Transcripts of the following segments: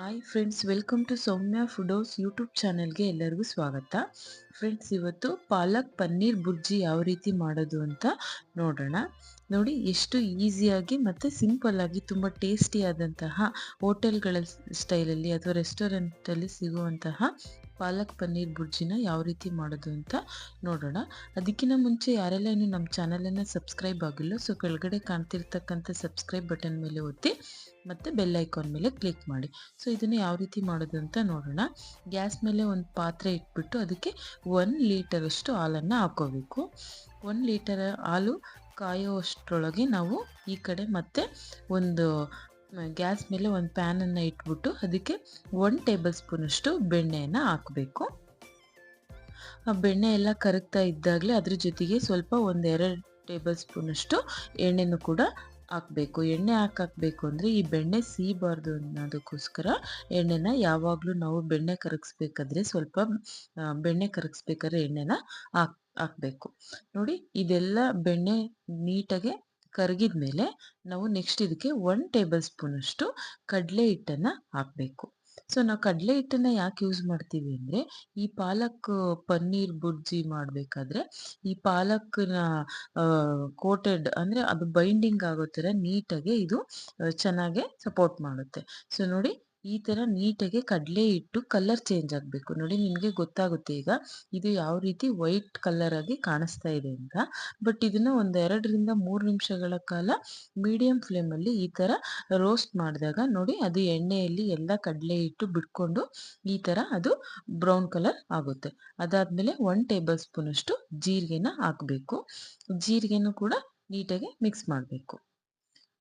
Hi friends welcome to Soumya Foodos YouTube ಚಾನಲ್ಗೆ ಎಲ್ಲರಿಗೂ ಸ್ವಾಗತ. ಫ್ರೆಂಡ್ಸ್ ಇವತ್ತು ಪಾಲಕ್ ಪನ್ನೀರ್ ಬುರ್ಜಿ ಯಾವ ರೀತಿ ಮಾಡೋದು ಅಂತ ನೋಡೋಣ. ನೋಡಿ, ಎಷ್ಟು ಈಸಿಯಾಗಿ ಮತ್ತು ಸಿಂಪಲ್ಲಾಗಿ ತುಂಬ ಟೇಸ್ಟಿಯಾದಂತಹ ಹೋಟೆಲ್ಗಳ ಸ್ಟೈಲಲ್ಲಿ ಅಥವಾ ರೆಸ್ಟೋರೆಂಟಲ್ಲಿ ಸಿಗುವಂತಹ ಪಾಲಕ್ ಪನ್ನೀರ್ ಬುರ್ಜಿನ ಯಾವ ರೀತಿ ಮಾಡೋದು ಅಂತ ನೋಡೋಣ. ಅದಕ್ಕಿಂತ ಮುಂಚೆ ಯಾರೆಲ್ಲ ನಮ್ಮ ಚಾನಲನ್ನು ಸಬ್ಸ್ಕ್ರೈಬ್ ಆಗಿಲ್ಲ ಸೊ ಕೆಳಗಡೆ ಕಾಣ್ತಿರ್ತಕ್ಕಂಥ ಸಬ್ಸ್ಕ್ರೈಬ್ ಬಟನ್ ಮೇಲೆ ಒತ್ತಿ. ಮತ್ತು ಬೆಲ್ ಐಕಾನ್ ಮೇಲೆ ಕ್ಲಿಕ್ ಮಾಡಿ. ಸೊ ಇದನ್ನು ಯಾವ ರೀತಿ ಮಾಡೋದು ಅಂತ ನೋಡೋಣ. ಗ್ಯಾಸ್ ಮೇಲೆ ಒಂದು ಪಾತ್ರೆ ಇಟ್ಬಿಟ್ಟು ಅದಕ್ಕೆ ಒನ್ ಲೀಟರಷ್ಟು ಹಾಲನ್ನು ಹಾಕೋಬೇಕು. ಒನ್ ಲೀಟರ್ ಹಾಲು ಕಾಯೋಷ್ಟರೊಳಗೆ ನಾವು ಈ ಕಡೆ ಮತ್ತೆ ಒಂದು ಗ್ಯಾಸ್ ಮೇಲೆ ಒಂದು ಪ್ಯಾನನ್ನು ಇಟ್ಬಿಟ್ಟು ಅದಕ್ಕೆ ಒನ್ ಟೇಬಲ್ ಸ್ಪೂನಷ್ಟು ಬೆಣ್ಣೆಯನ್ನು ಹಾಕಬೇಕು. ಆ ಬೆಣ್ಣೆ ಎಲ್ಲ ಕರಗ್ತಾ ಇದ್ದಾಗಲೇ ಅದ್ರ ಜೊತೆಗೆ ಸ್ವಲ್ಪ ಒಂದೆರಡು ಟೇಬಲ್ ಸ್ಪೂನಷ್ಟು ಎಣ್ಣೆನೂ ಕೂಡ ಹಾಕಬೇಕು, ಎಣ್ಣೆ ಹಾಕಾಕಬೇಕು ಅಂದರೆ ಈ ಬೆಣ್ಣೆ ಸೀಬಾರ್ದು ಅನ್ನೋದಕ್ಕೋಸ್ಕರ ಎಣ್ಣೆನ ಯಾವಾಗಲೂ ನಾವು ಬೆಣ್ಣೆ ಕರಗಿಸ್ಬೇಕಾದ್ರೆ ಸ್ವಲ್ಪ ಬೆಣ್ಣೆ ಕರಗಿಸ್ಬೇಕಾದ್ರೆ ಎಣ್ಣೆನ ಹಾಕ್, ಹಾಕಬೇಕು. ನೋಡಿ, ಇದೆಲ್ಲ ಬೆಣ್ಣೆ ನೀಟಾಗೆ ಕರಗಿದ ಮೇಲೆ ನಾವು ನೆಕ್ಸ್ಟ್ ಇದಕ್ಕೆ ಒನ್ ಟೇಬಲ್ ಸ್ಪೂನಷ್ಟು ಕಡಲೆ ಹಿಟ್ಟನ್ನು ಹಾಕಬೇಕು. ಸೊ, ನಾವು ಕಡಲೆ ಹಿಟ್ಟನ್ನ ಯಾಕೆ ಯೂಸ್ ಮಾಡ್ತೀವಿ ಅಂದ್ರೆ, ಈ ಪಾಲಕ್, ಪನ್ನೀರ್ ಬುರ್ಜಿ ಮಾಡಬೇಕಾದ್ರೆ, ಈ ಪಾಲಕ್ನ ಕೋಟೆಡ್ ಅಂದ್ರೆ ಅದು ಬೈಂಡಿಂಗ್ ಆಗೋ ತರ ನೀಟಾಗಿ ಇದು ಚೆನ್ನಾಗೆ ಸಪೋರ್ಟ್ ಮಾಡುತ್ತೆ. ಸೊ, ನೋಡಿ ಈ ಥರ ನೀಟಾಗಿ ಕಡಲೆ ಇಟ್ಟು ಕಲರ್ ಚೇಂಜ್ ಆಗಬೇಕು. ನೋಡಿ, ನಿಮಗೆ ಗೊತ್ತಾಗುತ್ತೆ ಈಗ ಇದು ಯಾವ ರೀತಿ ವೈಟ್ ಕಲರ್ ಆಗಿ ಕಾಣಿಸ್ತಾ ಇದೆ ಅಂತ. ಬಟ್ ಇದನ್ನು ಒಂದು ಎರಡರಿಂದ ಮೂರು ನಿಮಿಷಗಳ ಕಾಲ ಮೀಡಿಯಂ ಫ್ಲೇಮಲ್ಲಿ ಈ ಥರ ರೋಸ್ಟ್ ಮಾಡಿದಾಗ ನೋಡಿ, ಅದು ಎಣ್ಣೆಯಲ್ಲಿ ಎಲ್ಲ ಕಡಲೆ ಇಟ್ಟು ಬಿಟ್ಕೊಂಡು ಈ ಥರ ಅದು ಬ್ರೌನ್ ಕಲರ್ ಆಗುತ್ತೆ. ಅದಾದಮೇಲೆ ಒನ್ ಟೇಬಲ್ ಸ್ಪೂನಷ್ಟು ಜೀರಿಗೆನ ಹಾಕಬೇಕು. ಜೀರಿಗೆನೂ ಕೂಡ ನೀಟಾಗಿ ಮಿಕ್ಸ್ ಮಾಡಬೇಕು.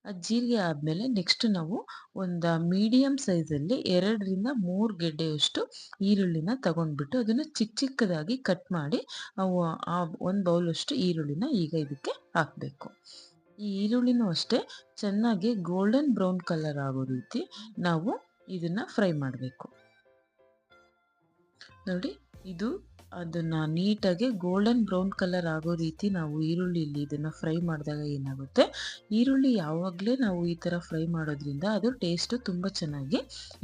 ಆ ಜೀರಿಗೆ ಆದಮೇಲೆ ನೆಕ್ಸ್ಟ್ ನಾವು ಒಂದು ಮೀಡಿಯಮ್ ಸೈಜಲ್ಲಿ ಎರಡರಿಂದ ಮೂರು ಗೆಡ್ಡೆಯಷ್ಟು ಈರುಳ್ಳಿನ ತಗೊಂಡ್ಬಿಟ್ಟು ಅದನ್ನು ಚಿಕ್ಕ ಚಿಕ್ಕದಾಗಿ ಕಟ್ ಮಾಡಿ ಒಂದು ಬೌಲಷ್ಟು ಈರುಳ್ಳಿನ ಈಗ ಇದಕ್ಕೆ ಹಾಕಬೇಕು. ಈ ಈರುಳ್ಳಿನೂ ಅಷ್ಟೇ ಚೆನ್ನಾಗಿ ಗೋಲ್ಡನ್ ಬ್ರೌನ್ ಕಲರ್ ಆಗೋ ರೀತಿ ನಾವು ಇದನ್ನು ಫ್ರೈ ಮಾಡಬೇಕು. ನೋಡಿ, ಇದು ಅದನ್ನು ನೀಟಾಗಿ ಗೋಲ್ಡನ್ ಬ್ರೌನ್ ಕಲರ್ ಆಗೋ ರೀತಿ ನಾವು ಈರುಳ್ಳಿಲಿ ಇದನ್ನು ಫ್ರೈ ಮಾಡಿದಾಗ ಏನಾಗುತ್ತೆ? ಈರುಳ್ಳಿ ಯಾವಾಗಲೇ ನಾವು ಈ ಥರ ಫ್ರೈ ಮಾಡೋದ್ರಿಂದ ಅದು ಟೇಸ್ಟು ತುಂಬ ಚೆನ್ನಾಗಿ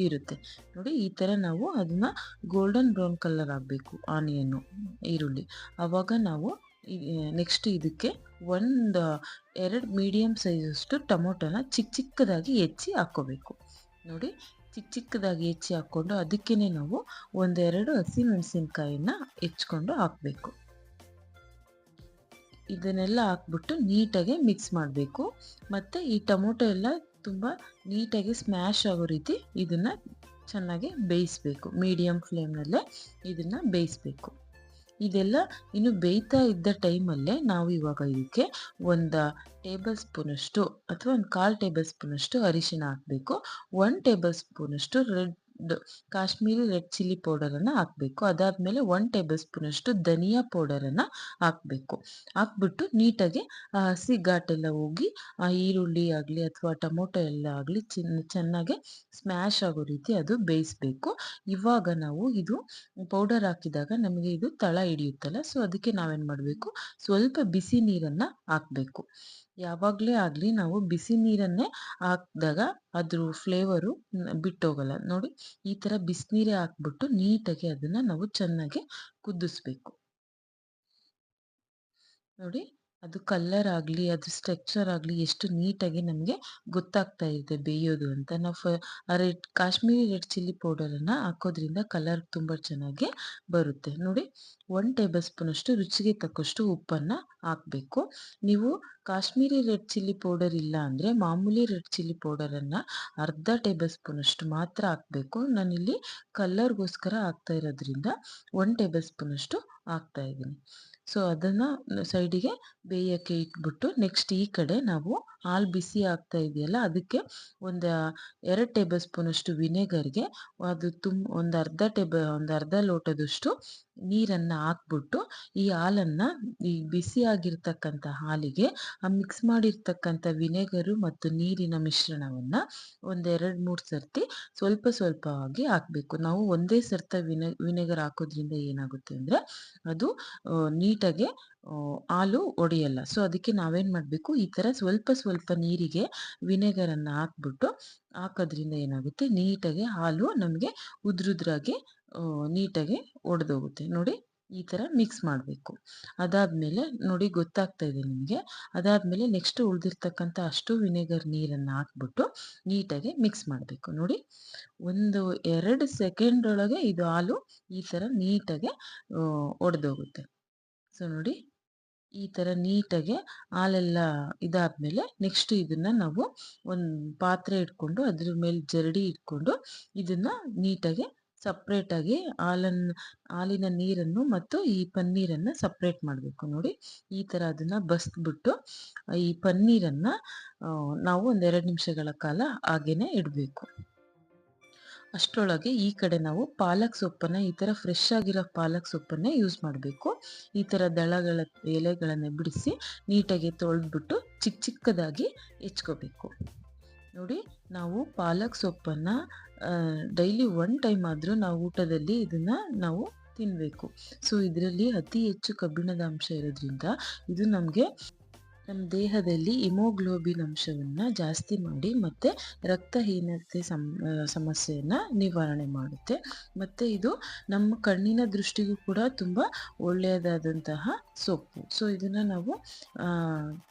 ಇರುತ್ತೆ. ನೋಡಿ, ಈ ಥರ ನಾವು ಅದನ್ನ ಗೋಲ್ಡನ್ ಬ್ರೌನ್ ಕಲರ್ ಆಗಬೇಕು ಆನಿಯನ್ನು ಈರುಳ್ಳಿ. ಆವಾಗ ನಾವು ನೆಕ್ಸ್ಟ್ ಇದಕ್ಕೆ ಒಂದು ಎರಡು ಮೀಡಿಯಮ್ ಸೈಜಷ್ಟು ಟೊಮೊಟೊನ ಚಿಕ್ಕ ಚಿಕ್ಕದಾಗಿ ಹೆಚ್ಚಿ ಹಾಕ್ಕೋಬೇಕು ನೋಡಿ ಚಿಕ್ಕ ಚಿಕ್ಕದಾಗಿ ಹೆಚ್ಚಿ ಹಾಕ್ಕೊಂಡು ಅದಕ್ಕೇ ನಾವು ಒಂದೆರಡು ಹಸಿಮೆಣಸಿನ್ಕಾಯಿನ ಹೆಚ್ಕೊಂಡು ಹಾಕಬೇಕು. ಇದನ್ನೆಲ್ಲ ಹಾಕ್ಬಿಟ್ಟು ನೀಟಾಗಿ ಮಿಕ್ಸ್ ಮಾಡಬೇಕು. ಮತ್ತು ಈ ಟೊಮೊಟೊ ಎಲ್ಲ ತುಂಬ ನೀಟಾಗಿ ಸ್ಮ್ಯಾಶ್ ಆಗೋ ರೀತಿ ಇದನ್ನು ಚೆನ್ನಾಗಿ ಬೇಯಿಸಬೇಕು. ಮೀಡಿಯಮ್ ಫ್ಲೇಮ್ನಲ್ಲೇ ಇದನ್ನು ಬೇಯಿಸಬೇಕು. ಇದೆಲ್ಲ ಇನ್ನು ಬೇಯ್ತಾ ಇದ್ದ ಟೈಮಲ್ಲೇ ನಾವು ಇವಾಗ ಇದಕ್ಕೆ ಒಂದು ಟೇಬಲ್ ಸ್ಪೂನಷ್ಟು ಅಥವಾ ಒಂದು ಕಾಲು ಟೇಬಲ್ ಸ್ಪೂನಷ್ಟು ಅರಿಶಿನ ಹಾಕಬೇಕು. ಒನ್ ಟೇಬಲ್ ಸ್ಪೂನಷ್ಟು ರೆಡ್ ಕಾಶ್ಮೀರಿ ರೆಡ್ ಚಿಲ್ಲಿ ಪೌಡರನ್ನು ಹಾಕಬೇಕು. ಅದಾದಮೇಲೆ ಒನ್ ಟೇಬಲ್ ಸ್ಪೂನಷ್ಟು ಧನಿಯಾ ಪೌಡರನ್ನು ಹಾಕಬೇಕು. ಹಾಕ್ಬಿಟ್ಟು ನೀಟಾಗಿ ಹಸಿ ಘಾಟೆಲ್ಲ ಹೋಗಿ, ಆ, ಈರುಳ್ಳಿ ಆಗಲಿ ಅಥವಾ ಟೊಮೊಟೊ ಎಲ್ಲ ಆಗಲಿ ಚೆನ್ನಾಗಿ ಸ್ಮ್ಯಾಶ್ ಆಗೋ ರೀತಿ ಅದು ಬೇಯಿಸಬೇಕು. ಇವಾಗ ನಾವು ಇದು ಪೌಡರ್ ಹಾಕಿದಾಗ ನಮಗೆ ಇದು ತಳ ಹಿಡಿಯುತ್ತಲ್ಲ, ಸೊ ಅದಕ್ಕೆ ನಾವೇನು ಮಾಡಬೇಕು? ಸ್ವಲ್ಪ ಬಿಸಿ ನೀರನ್ನು ಹಾಕಬೇಕು. ಯಾವಾಗಲೇ ಆಗಲಿ ನಾವು ಬಿಸಿ ನೀರನ್ನೇ ಹಾಕಿದಾಗ ಅದ್ರ ಫ್ಲೇವರು ಬಿಟ್ಟೋಗಲ್ಲ. ನೋಡಿ, ಈ ಥರ ಬಿಸಿನೀರೇ ಹಾಕ್ಬಿಟ್ಟು ನೀಟಾಗಿ ಅದನ್ನು ನಾವು ಚೆನ್ನಾಗಿ ಕುದಿಸ್ಬೇಕು. ನೋಡಿ ಅದು ಕಲ್ಲರ್ ಆಗಲಿ ಅದು ಸ್ಟ್ರಕ್ಚರ್ ಆಗಲಿ ಎಷ್ಟು ನೀಟಾಗಿ ನಮಗೆ ಗೊತ್ತಾಗ್ತಾ ಇದೆ ಬೇಯೋದು ಅಂತ. ನಾವು ಫ ರೆಡ್ ಕಾಶ್ಮೀರಿ ರೆಡ್ ಚಿಲ್ಲಿ ಪೌಡರನ್ನು ಹಾಕೋದ್ರಿಂದ ಕಲರ್ ತುಂಬ ಚೆನ್ನಾಗಿ ಬರುತ್ತೆ. ನೋಡಿ ಒನ್ ಟೇಬಲ್ ಸ್ಪೂನಷ್ಟು ರುಚಿಗೆ ತಕ್ಕಷ್ಟು ಉಪ್ಪನ್ನು ಹಾಕಬೇಕು. ನೀವು ಕಾಶ್ಮೀರಿ ರೆಡ್ ಚಿಲ್ಲಿ ಪೌಡರ್ ಇಲ್ಲ ಅಂದರೆ ಮಾಮೂಲಿ ರೆಡ್ ಚಿಲ್ಲಿ ಪೌಡರನ್ನು ಅರ್ಧ ಟೇಬಲ್ ಸ್ಪೂನಷ್ಟು ಮಾತ್ರ ಹಾಕಬೇಕು. ನಾನಿಲ್ಲಿ ಕಲ್ಲರ್ಗೋಸ್ಕರ ಹಾಕ್ತಾ ಇರೋದ್ರಿಂದ ಒನ್ ಟೇಬಲ್ ಸ್ಪೂನಷ್ಟು ಹಾಕ್ತಾ ಇದ್ದೀನಿ. ಸೊ, ಅದನ್ನು ಸೈಡಿಗೆ ಬೇಯೋಕ್ಕೆ ಇಟ್ಬಿಟ್ಟು ನೆಕ್ಸ್ಟ್ ಈ ಕಡೆ ನಾವು ಹಾಲು ಬಿಸಿ ಆಗ್ತಾ ಇದೆಯಲ್ಲ, ಅದಕ್ಕೆ ಒಂದು ಎರಡು ಟೇಬಲ್ ಸ್ಪೂನಷ್ಟು ವಿನೆಗರ್ಗೆ ಅದು ತುಂಬ ಒಂದು ಅರ್ಧ ಟೇಬಲ್ ಒಂದು ಅರ್ಧ ಲೋಟದಷ್ಟು ನೀರನ್ನು ಹಾಕ್ಬಿಟ್ಟು ಈ ಹಾಲನ್ನು ಈ ಬಿಸಿ ಆಗಿರ್ತಕ್ಕಂಥ ಹಾಲಿಗೆ, ಆ ಮಿಕ್ಸ್ ಮಾಡಿರ್ತಕ್ಕಂಥ ವಿನೆಗರು ಮತ್ತು ನೀರಿನ ಮಿಶ್ರಣವನ್ನು ಒಂದೆರಡು ಮೂರು ಸರ್ತಿ ಸ್ವಲ್ಪ ಸ್ವಲ್ಪವಾಗಿ ಹಾಕಬೇಕು. ನಾವು ಒಂದೇ ಸರ್ತ ವಿನೆ ವಿನೆಗರ್ ಹಾಕೋದ್ರಿಂದ ಏನಾಗುತ್ತೆ ಅಂದರೆ ಅದು ನೀ ನೀಟಾಗಿ ಹಾಲು ಒಡೆಯಲ್ಲ. ಸೊ, ಅದಕ್ಕೆ ನಾವೇನು ಮಾಡಬೇಕು? ಈ ಥರ ಸ್ವಲ್ಪ ಸ್ವಲ್ಪ ನೀರಿಗೆ ವಿನೆಗರನ್ನು ಹಾಕ್ಬಿಟ್ಟು, ಹಾಕೋದ್ರಿಂದ ಏನಾಗುತ್ತೆ? ನೀಟಾಗಿ ಹಾಲು ನಮಗೆ ಉದ್ರುದ್ರಾಗಿ ನೀಟಾಗಿ ಒಡೆದೋಗುತ್ತೆ. ನೋಡಿ, ಈ ಥರ ಮಿಕ್ಸ್ ಮಾಡಬೇಕು. ಅದಾದಮೇಲೆ, ನೋಡಿ, ಗೊತ್ತಾಗ್ತಾ ಇದೆ ನಿಮಗೆ. ಅದಾದಮೇಲೆ ನೆಕ್ಸ್ಟ್ ಉಳಿದಿರ್ತಕ್ಕಂಥ ಅಷ್ಟು ವಿನೆಗರ್ ನೀರನ್ನು ಹಾಕ್ಬಿಟ್ಟು ನೀಟಾಗಿ ಮಿಕ್ಸ್ ಮಾಡಬೇಕು. ನೋಡಿ, ಒಂದು ಎರಡು ಸೆಕೆಂಡ್ ಒಳಗೆ ಇದು ಹಾಲು ಈ ಥರ ನೀಟಾಗಿ ಒಡೆದೋಗುತ್ತೆ. ಸೊ ನೋಡಿ ಈ ಥರ ನೀಟಾಗಿ ಹಾಲೆಲ್ಲ ಇದಾದಮೇಲೆ ನೆಕ್ಸ್ಟ್ ಇದನ್ನು ನಾವು ಒಂದು ಪಾತ್ರೆ ಇಟ್ಕೊಂಡು ಅದ್ರ ಮೇಲೆ ಜರಡಿ ಇಟ್ಕೊಂಡು ಇದನ್ನು ನೀಟಾಗಿ ಸಪ್ರೇಟಾಗಿ ಹಾಲನ್ನು ಹಾಲಿನ ನೀರನ್ನು ಮತ್ತು ಈ ಪನ್ನೀರನ್ನು ಸಪ್ರೇಟ್ ಮಾಡಬೇಕು. ನೋಡಿ ಈ ಥರ ಅದನ್ನು ಬಸ್ದ್ಬಿಟ್ಟು ಈ ಪನ್ನೀರನ್ನು ನಾವು ಒಂದೆರಡು ನಿಮಿಷಗಳ ಕಾಲ ಹಾಗೇ ಇಡಬೇಕು. ಅಷ್ಟರೊಳಗೆ ಈ ಕಡೆ ನಾವು ಪಾಲಕ್ ಸೊಪ್ಪನ್ನು, ಈ ಥರ ಫ್ರೆಶ್ ಆಗಿರೋ ಪಾಲಕ್ ಸೊಪ್ಪನ್ನೇ ಯೂಸ್ ಮಾಡಬೇಕು. ಈ ಥರ ದಳಗಳ ಎಲೆಗಳನ್ನು ಬಿಡಿಸಿ ನೀಟಾಗಿ ತೊಳೆದ್ಬಿಟ್ಟು ಚಿಕ್ಕ ಚಿಕ್ಕದಾಗಿ ಹೆಚ್ಕೋಬೇಕು. ನೋಡಿ, ನಾವು ಪಾಲಕ್ ಸೊಪ್ಪನ್ನು ಡೈಲಿ ಒನ್ ಟೈಮ್ ಆದರೂ ನಾವು ಊಟದಲ್ಲಿ ಇದನ್ನು ನಾವು ತಿನ್ನಬೇಕು ಸೊ ಇದರಲ್ಲಿ ಅತಿ ಹೆಚ್ಚು ಕಬ್ಬಿಣದ ಅಂಶ ಇರೋದ್ರಿಂದ ಇದು ನಮಗೆ ನಮ್ಮ ದೇಹದಲ್ಲಿ ಇಮೋಗ್ಲೋಬಿನ್ ಅಂಶವನ್ನು ಜಾಸ್ತಿ ಮಾಡಿ ಮತ್ತು ರಕ್ತಹೀನತೆ ಸಮ್ ಸಮಸ್ಯೆಯನ್ನು ನಿವಾರಣೆ ಮಾಡುತ್ತೆ. ಮತ್ತು ಇದು ನಮ್ಮ ಕಣ್ಣಿನ ದೃಷ್ಟಿಗೂ ಕೂಡ ತುಂಬ ಒಳ್ಳೆಯದಾದಂತಹ ಸೊಪ್ಪು. ಸೊ ಇದನ್ನು ನಾವು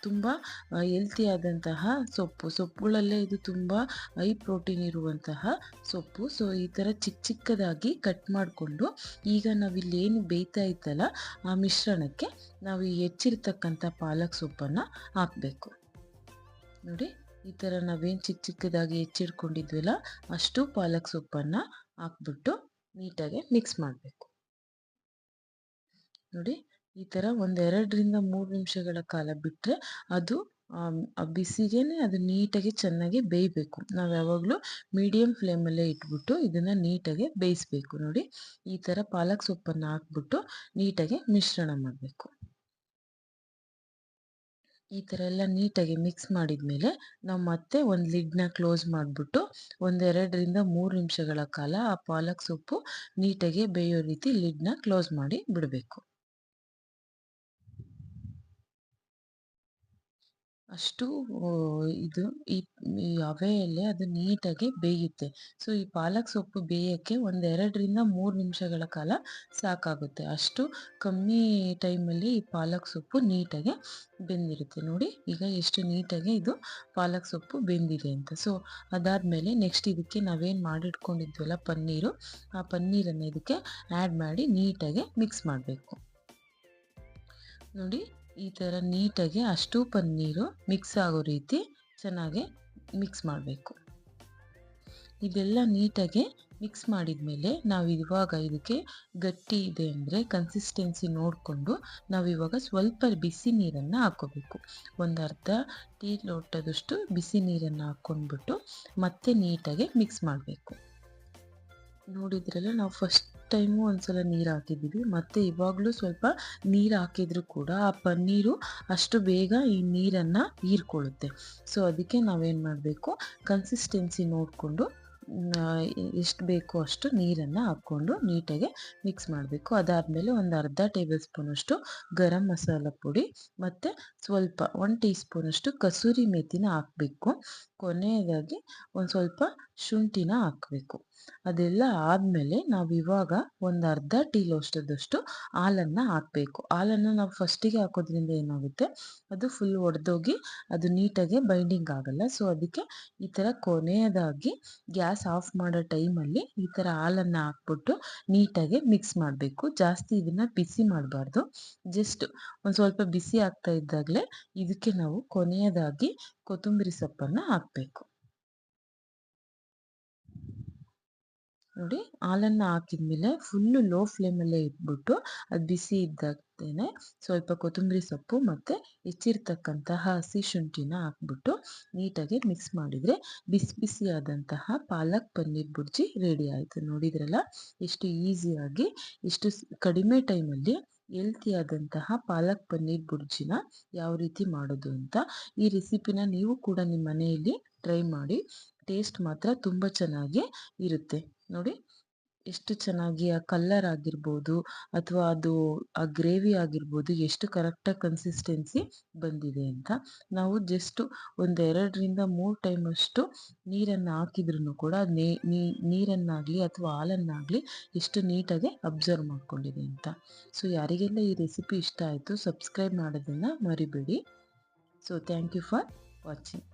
ತುಂಬ ಹೆಲ್ತಿಯಾದಂತಹ ಸೊಪ್ಪು. ಸೊಪ್ಪುಗಳಲ್ಲೇ ಇದು ತುಂಬ ಹೈ ಪ್ರೋಟೀನ್ ಇರುವಂತಹ ಸೊಪ್ಪು. ಸೊ ಈ ಥರ ಚಿಕ್ಕ ಚಿಕ್ಕದಾಗಿ ಕಟ್ ಮಾಡಿಕೊಂಡು ಈಗ ನಾವಿಲ್ಲಿ ಏನು ಬೇಯ್ತಾ ಇತ್ತಲ್ಲ, ಆ ಮಿಶ್ರಣಕ್ಕೆ ನಾವು ಈ ಹೆಚ್ಚಿರ್ತಕ್ಕಂಥ ಪಾಲಕ್ ಸೊಪ್ಪನ್ನು ಹಾಕಬೇಕು. ನೋಡಿ, ಈ ಥರ ನಾವೇನು ಚಿಕ್ಕ ಚಿಕ್ಕದಾಗಿ ಹೆಚ್ಚಿಟ್ಕೊಂಡಿದ್ವಲ್ಲ, ಅಷ್ಟು ಪಾಲಕ್ ಸೊಪ್ಪನ್ನು ಹಾಕ್ಬಿಟ್ಟು ನೀಟಾಗಿ ಮಿಕ್ಸ್ ಮಾಡಬೇಕು. ನೋಡಿ, ಈ ಥರ ಒಂದೆರಡರಿಂದ ಮೂರು ನಿಮಿಷಗಳ ಕಾಲ ಬಿಟ್ಟರೆ ಅದು ಬಿಸಿಗೆನೆ ಅದು ನೀಟಾಗಿ ಚೆನ್ನಾಗಿ ಬೇಯಬೇಕು. ನಾವು ಯಾವಾಗಲೂ ಮೀಡಿಯಮ್ ಫ್ಲೇಮಲ್ಲೇ ಇಟ್ಬಿಟ್ಟು ಇದನ್ನು ನೀಟಾಗಿ ಬೇಯಿಸ್ಬೇಕು. ನೋಡಿ, ಈ ಥರ ಪಾಲಕ್ ಸೊಪ್ಪನ್ನು ಹಾಕ್ಬಿಟ್ಟು ನೀಟಾಗಿ ಮಿಶ್ರಣ ಮಾಡಬೇಕು. ಈ ಥರ ಎಲ್ಲ ನೀಟಾಗಿ ಮಿಕ್ಸ್ ಮಾಡಿದ ಮೇಲೆ ನಾವು ಮತ್ತೆ ಒಂದು ಲಿಡ್ನ ಕ್ಲೋಸ್ ಮಾಡಿಬಿಟ್ಟು ಒಂದೆರಡರಿಂದ ಮೂರು ನಿಮಿಷಗಳ ಕಾಲ ಆ ಪಾಲಕ್ ಸೊಪ್ಪು ನೀಟಾಗಿ ಬೇಯೋ ರೀತಿ ಲಿಡ್ನ ಕ್ಲೋಸ್ ಮಾಡಿ ಬಿಡಬೇಕು. ಅಷ್ಟು ಇದು ಈ ಈ ಹಬೆಯಲ್ಲೇ ಅದು ನೀಟಾಗಿ ಬೇಯುತ್ತೆ. ಸೊ, ಈ ಪಾಲಕ್ ಸೊಪ್ಪು ಬೇಯೋಕ್ಕೆ ಒಂದೆರಡರಿಂದ ಮೂರು ನಿಮಿಷಗಳ ಕಾಲ ಸಾಕಾಗುತ್ತೆ. ಅಷ್ಟು ಕಮ್ಮಿ ಟೈಮಲ್ಲಿ ಈ ಪಾಲಕ್ ಸೊಪ್ಪು ನೀಟಾಗಿ ಬೆಂದಿರುತ್ತೆ. ನೋಡಿ, ಈಗ ಎಷ್ಟು ನೀಟಾಗಿ ಇದು ಪಾಲಕ್ ಸೊಪ್ಪು ಬೆಂದಿದೆ ಅಂತ. ಸೊ, ಅದಾದಮೇಲೆ ನೆಕ್ಸ್ಟ್ ಇದಕ್ಕೆ ನಾವೇನು ಮಾಡಿಟ್ಕೊಂಡಿದ್ವಲ್ಲ ಪನ್ನೀರು, ಆ ಪನ್ನೀರನ್ನು ಇದಕ್ಕೆ ಆ್ಯಡ್ ಮಾಡಿ ನೀಟಾಗಿ ಮಿಕ್ಸ್ ಮಾಡಬೇಕು. ನೋಡಿ ಈ ಥರ ನೀಟಾಗಿ ಅಷ್ಟು ಪನ್ನೀರು ಮಿಕ್ಸ್ ಆಗೋ ರೀತಿ ಚೆನ್ನಾಗಿ ಮಿಕ್ಸ್ ಮಾಡಬೇಕು. ಇದೆಲ್ಲ ನೀಟಾಗಿ ಮಿಕ್ಸ್ ಮಾಡಿದ ಮೇಲೆ ನಾವು ಇವಾಗ ಇದಕ್ಕೆ ಗಟ್ಟಿ ಇದೆ ಅಂದರೆ ಕನ್ಸಿಸ್ಟೆನ್ಸಿ ನೋಡಿಕೊಂಡು ನಾವು ಇವಾಗ ಸ್ವಲ್ಪ ಬಿಸಿ ನೀರನ್ನು ಹಾಕೋಬೇಕು. ಒಂದು ಅರ್ಧ ಟೀ ಲೋಟದಷ್ಟು ಬಿಸಿ ನೀರನ್ನು ಹಾಕ್ಕೊಂಡ್ಬಿಟ್ಟು ಮತ್ತೆ ನೀಟಾಗಿ ಮಿಕ್ಸ್ ಮಾಡಬೇಕು. ನೋಡಿದ್ರಲ್ಲ, ನಾವು ಫಸ್ಟ್ ಟೈಮು ಒಂದ್ಸಲ ನೀರು ಹಾಕಿದ್ದೀವಿ. ಮತ್ತು ಇವಾಗಲೂ ಸ್ವಲ್ಪ ನೀರು ಹಾಕಿದರೂ ಕೂಡ ಆ ಪನ್ನೀರು ಅಷ್ಟು ಬೇಗ ಈ ನೀರನ್ನು ಹೀರ್ಕೊಳ್ಳುತ್ತೆ. ಸೊ ಅದಕ್ಕೆ ನಾವೇನು ಮಾಡಬೇಕು? ಕನ್ಸಿಸ್ಟೆನ್ಸಿ ನೋಡಿಕೊಂಡು ಎಷ್ಟು ಬೇಕೋ ಅಷ್ಟು ನೀರನ್ನು ಹಾಕ್ಕೊಂಡು ನೀಟಾಗಿ ಮಿಕ್ಸ್ ಮಾಡಬೇಕು. ಅದಾದಮೇಲೆ ಒಂದು ಅರ್ಧ ಟೇಬಲ್ ಸ್ಪೂನಷ್ಟು ಗರಂ ಮಸಾಲ ಪುಡಿ ಮತ್ತು ಸ್ವಲ್ಪ ಒನ್ ಟೀ ಸ್ಪೂನಷ್ಟು ಕಸೂರಿ ಮೇಥಿನ ಹಾಕಬೇಕು. ಕೊನೆಯದಾಗಿ ಒಂದು ಸ್ವಲ್ಪ ಶುಂಠಿನ ಹಾಕಬೇಕು. ಅದೆಲ್ಲ ಆದಮೇಲೆ ನಾವು ಇವಾಗ ಒಂದು ಅರ್ಧ ಟೀ ಲೋಷ್ಟದಷ್ಟು ಹಾಲನ್ನು ಹಾಕಬೇಕು. ಹಾಲನ್ನು ನಾವು ಫಸ್ಟಿಗೆ ಹಾಕೋದ್ರಿಂದ ಏನಾಗುತ್ತೆ? ಅದು ಫುಲ್ ಒಡೆದೋಗಿ ಅದು ನೀಟಾಗಿ ಬೈಂಡಿಂಗ್ ಆಗಲ್ಲ. ಸೊ ಅದಕ್ಕೆ ಈ ಥರ ಕೊನೆಯದಾಗಿ ಗ್ಯಾಸ್ ಆಫ್ ಮಾಡೋ ಟೈಮಲ್ಲಿ ಈ ಥರ ಹಾಲನ್ನು ಹಾಕ್ಬಿಟ್ಟು ನೀಟಾಗಿ ಮಿಕ್ಸ್ ಮಾಡಬೇಕು. ಜಾಸ್ತಿ ಇದನ್ನು ಬಿಸಿ ಮಾಡಬಾರ್ದು. ಜಸ್ಟ್ ಒಂದು ಸ್ವಲ್ಪ ಬಿಸಿ ಆಗ್ತಾ ಇದ್ದಾಗಲೇ ಇದಕ್ಕೆ ನಾವು ಕೊನೆಯದಾಗಿ ಕೊತ್ತಂಬರಿ ಸೊಪ್ಪನ್ನು ಹಾಕಬೇಕು. ನೋಡಿ ಹಾಲನ್ನು ಹಾಕಿದ್ಮೇಲೆ ಫುಲ್ಲು ಲೋ ಫ್ಲೇಮಲ್ಲೇ ಇಟ್ಬಿಟ್ಟು ಅದು ಬಿಸಿ ಇದ್ದಾಗ್ತೇನೆ ಸ್ವಲ್ಪ ಕೊತ್ತಂಬರಿ ಸೊಪ್ಪು ಮತ್ತು ಹೆಚ್ಚಿರ್ತಕ್ಕಂತಹ ಹಸಿ ಶುಂಠಿನ ಹಾಕ್ಬಿಟ್ಟು ನೀಟಾಗಿ ಮಿಕ್ಸ್ ಮಾಡಿದರೆ ಬಿಸಿ ಬಿಸಿಯಾದಂತಹ ಪಾಲಕ್ ಪನ್ನೀರ್ ಬುರ್ಜಿ ರೆಡಿ ಆಯಿತು. ನೋಡಿದ್ರಲ್ಲ? ಎಷ್ಟು ಈಸಿಯಾಗಿ ಎಷ್ಟು ಕಡಿಮೆ ಟೈಮಲ್ಲಿ ಹೆಲ್ತಿಯಾದಂತಹ ಪಾಲಕ್ ಪನ್ನೀರ್ ಬುರ್ಜಿನ ಯಾವ ರೀತಿ ಮಾಡೋದು ಅಂತ ಈ ರೆಸಿಪಿನ ನೀವು ಕೂಡ ನಿಮ್ಮ ಮನೆಯಲ್ಲಿ ಟ್ರೈ ಮಾಡಿ ಟೇಸ್ಟ್ ಮಾತ್ರ ತುಂಬ ಚೆನ್ನಾಗಿ ಇರುತ್ತೆ. ನೋಡಿ ಎಷ್ಟು ಚೆನ್ನಾಗಿ ಆ ಕಲ್ಲರ್ ಆಗಿರ್ಬೋದು ಅಥವಾ ಅದು ಆ ಗ್ರೇವಿ ಆಗಿರ್ಬೋದು ಎಷ್ಟು ಕರೆಕ್ಟಾಗಿ ಕನ್ಸಿಸ್ಟೆನ್ಸಿ ಬಂದಿದೆ ಅಂತ. ನಾವು ಜಸ್ಟು ಒಂದೆರಡರಿಂದ ಮೂರು ಟೈಮ್ ಅಷ್ಟು ನೀರನ್ನು ಹಾಕಿದ್ರೂ ಕೂಡ ನೇ ನೀರನ್ನಾಗಲಿ ಅಥವಾ ಹಾಲನ್ನಾಗಲಿ ಎಷ್ಟು ನೀಟಾಗಿ ಅಬ್ಸರ್ವ್ ಮಾಡ್ಕೊಂಡಿದೆ ಅಂತ. ಸೊ ಯಾರಿಗೆಲ್ಲ ಈ ರೆಸಿಪಿ ಇಷ್ಟ ಆಯಿತು ಸಬ್ಸ್ಕ್ರೈಬ್ ಮಾಡೋದನ್ನು ಮರಿಬೇಡಿ. So thank you for watching